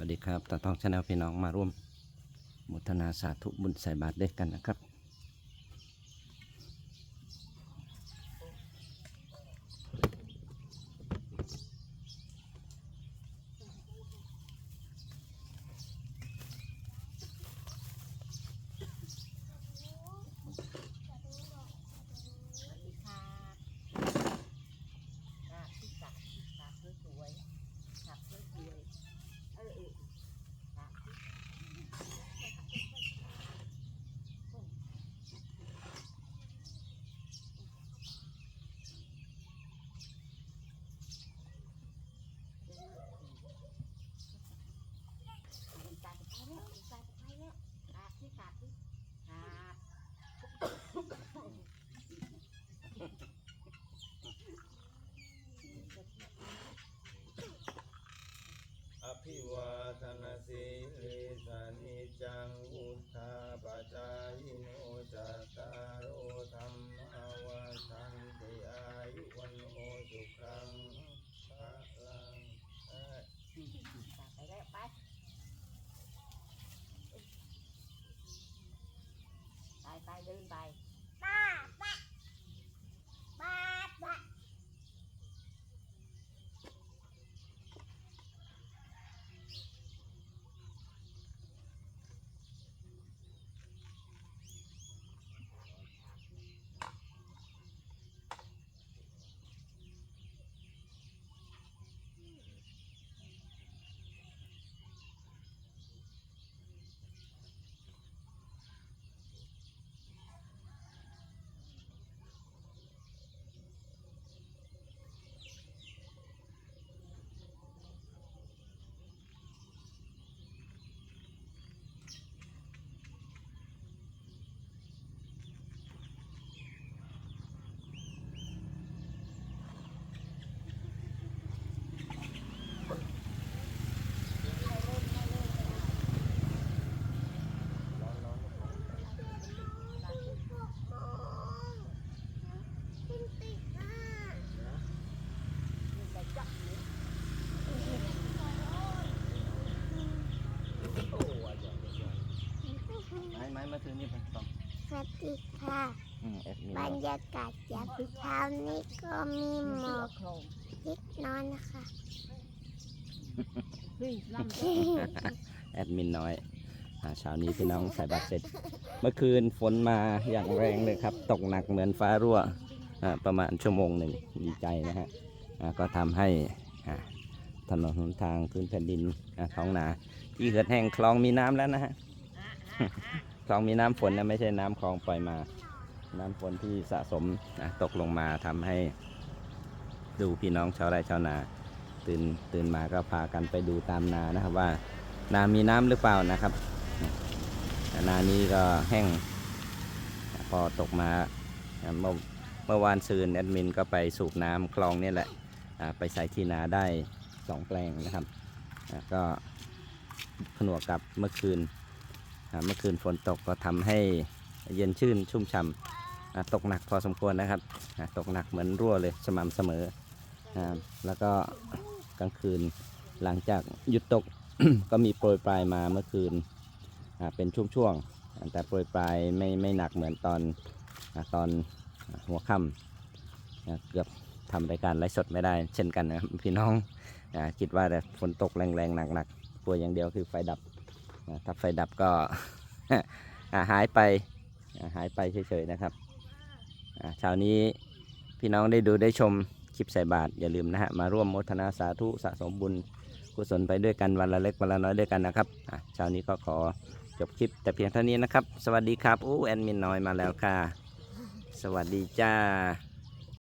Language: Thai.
สวัสดีครับตาทองชาแนลพี่น้องมาร่วมมุทนาสาธุบุญใส่บาตรด้วยกันนะครับสวัสดีค่ะค่ะพี่สักสวยๆสักสวยๆเออเออสักเป็นตาตะไคร้แล้วเป็นตาตะไคร้แล้วตาที่ตาที่ตา อ ภิวาทนาสีลิสานิจังวุธาปจายโนจัตตารโอธรรมาวัฏันติอายุวันโอสุขังภะลังไปแล้วไปไปไปเดินไป ไม้ไม้มาถึงนี่ไปต่อสวัสดีค่ะอืมแอดมินบรรยากาศยามเช้านี้ก็มีหมอกนิดน้อยนะคะเฮ้ยล่ำแอดมินน้อยอ่าเช้านี้พี่น้องใส่บาตรเสร็จ เมื่อคืนฝนมาอย่างแรงเลยครับ ตกหนักเหมือนฟ้ารั่วอ่าประมาณชั่วโมงหนึ่งดีใจนะฮะอ่าก็ทำให้อ่าถนนหนทางพื้นแผ่นดินอ่าท้องนา ที่เหือดแห้งคลองมีน้ำแล้วนะฮะ คลองมีน้ำฝนนะไม่ใช่น้ำคลองปล่อยมา น้ำฝนที่สะสมนะตกลงมาทำให้ ดูพี่น้องชาวไร่ชาวนา ตื่นตื่นมาก็พากันไปดูตามนานะครับว่า นามีน้ำหรือเปล่านะครับนานี้ก็แห้ง พอตกมาเมื่อเมื่อวานซืนแอดมินก็ไปสูบน้ำคลองนี่แหละไปใส่ที่นาได้สองแปลงนะครับ ก็ผนวกกับเมื่อคืน เมื่อคืนฝนตกก็ทำให้เย็นชื่นชุ่มฉ่ำอ่าตกหนักพอสมควรนะครับ ตกหนักเหมือนรั่วเลยสม่ำเสมอ แล้วก็กลางคืนหลังจากหยุดตกก็มีโปรยปลายมาเมื่อคืนเป็นช่วงๆ แต่โปรยปลายไม่ไม่หนักเหมือนตอนตอนหัวค่ำเกือบทำรายการไลฟ์สดไม่ได้ เช่นกันนะพี่น้องคิดว่าแต่ฝนตกแรงๆหนักๆกลัวอย่างเดียวคือไฟดับ ถ้าไฟดับก็หายไปหายไปเฉยๆนะครับอ่าเช้านี้พี่น้องได้ดูได้ชมคลิปใส่บาตรอย่าลืมนะฮะมาร่วมโมทนาสาธุสะสมบุญกุศลไปด้วยกันวันละเล็กวันละน้อยด้วยกันนะครับเช้านี้ก็ขอจบคลิปแต่เพียงเท่านี้นะครับ สวัสดีครับอู้แอดมินน้อยมาแล้วค่ะ สวัสดีจ้า